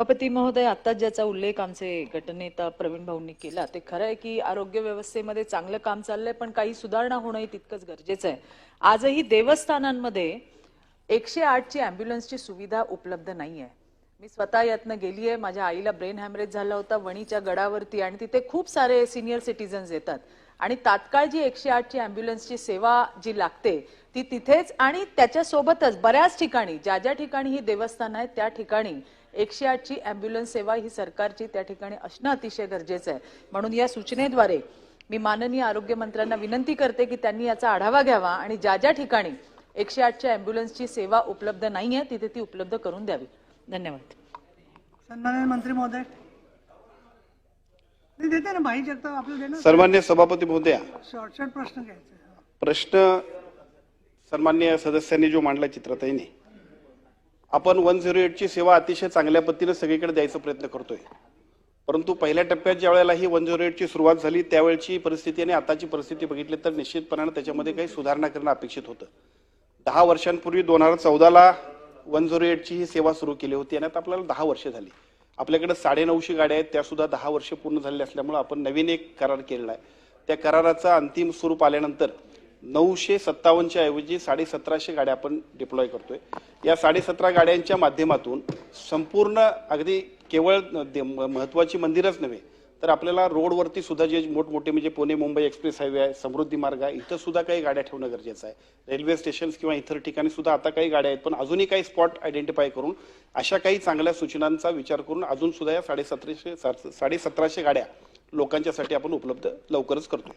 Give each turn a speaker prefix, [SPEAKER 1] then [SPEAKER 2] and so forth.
[SPEAKER 1] सभापती महोदय आता ज्याचा उल्लेख आमचे गटनेता प्रवीण भाऊंनी केला ते खरं आहे की आरोग्य व्यवस्थेमध्ये चांगलं काम चाललंय पण काही सुधारणा होणंही तितकंच गरजेचं आहे. आजही देवस्थानांमध्ये एकशे आठची अँब्युलन्सची सुविधा उपलब्ध नाही आहे. मी स्वतः यातनं गेली आहे माझ्या आईला ब्रेन हॅमरेज झाला होता वणीच्या गडावरती आणि तिथे खूप सारे सिनियर सिटीजन्स येतात. आणि तात्काळ जी एकशे आठची अँब्युलन्सची सेवा जी लागते ती तिथेच आणि त्याच्यासोबतच बऱ्याच ठिकाणी ज्या ज्या ठिकाणी ही देवस्थान आहेत त्या ठिकाणी एकशे आठची अँब्युलन्स सेवा ही सरकारची त्या ठिकाणी असणं अतिशय गरजेचं आहे. म्हणून या सूचनेद्वारे मी माननीय आरोग्य मंत्र्यांना विनंती करते की त्यांनी याचा आढावा घ्यावा आणि ज्या ज्या ठिकाणी एकशे आठच्या अँब्युलन्सची सेवा उपलब्ध नाहीये तिथे ती उपलब्ध करून द्यावी. धन्यवाद.
[SPEAKER 2] सन्माननीय मंत्री महोदय. नाही देते ना भाई जगताप आपल्याला दे ना
[SPEAKER 3] सन्मान्य सभापती महोदया.
[SPEAKER 2] शॉर्ट शॉर्ट प्रश्न घ्यायचे.
[SPEAKER 3] प्रश्न सन्मान्य सदस्यांनी जो मांडला चित्रताईने. आपण वन झिरो एटची सेवा अतिशय चांगल्या पद्धतीने सगळीकडे द्यायचा प्रयत्न करतोय. परंतु पहिल्या टप्प्यात ज्या वेळेला ही वन झिरो एटची सुरुवात झाली त्यावेळची परिस्थिती आणि आताची परिस्थिती बघितली तर निश्चितपणानं त्याच्यामध्ये काही सुधारणा करणं अपेक्षित होतं. दहा वर्षांपूर्वी दोन हजार चौदाला वन झिरो एटची ही सेवा सुरू केली होती आणि आता आपल्याला दहा वर्ष झाली. आपल्याकडे साडेनऊशे गाड्या आहेत त्यासुद्धा दहा वर्ष पूर्ण झालेल्या असल्यामुळे आपण नवीन एक करार केलेला आहे. त्या कराराचा अंतिम स्वरूप आल्यानंतर नऊशे सत्तावन्नच्या ऐवजी साडेसतराशे गाड्या आपण डिप्लॉय करतोय. या साडेसतरा गाड्यांच्या माध्यमातून संपूर्ण अगदी केवळ दे- महत्वाची मंदिरच नव्हे तर आपल्याला रोडवरती सुद्धा जे मोठमोठे म्हणजे पुणे मुंबई एक्सप्रेस हायवे आहे समृद्धी मार्ग आहे इथं सुद्धा काही गाड्या ठेवणं गरजेचं आहे. रेल्वे स्टेशन्स किंवा इतर ठिकाणी सुद्धा आता काही गाड्या आहेत पण अजूनही काही स्पॉट आयडेंटिफाय करून अशा काही चांगल्या सूचनांचा विचार करून अजून सुद्धा या साडेसतराशे साडेसतराशे गाड्या लोकांच्यासाठी आपण उपलब्ध लवकरच करतो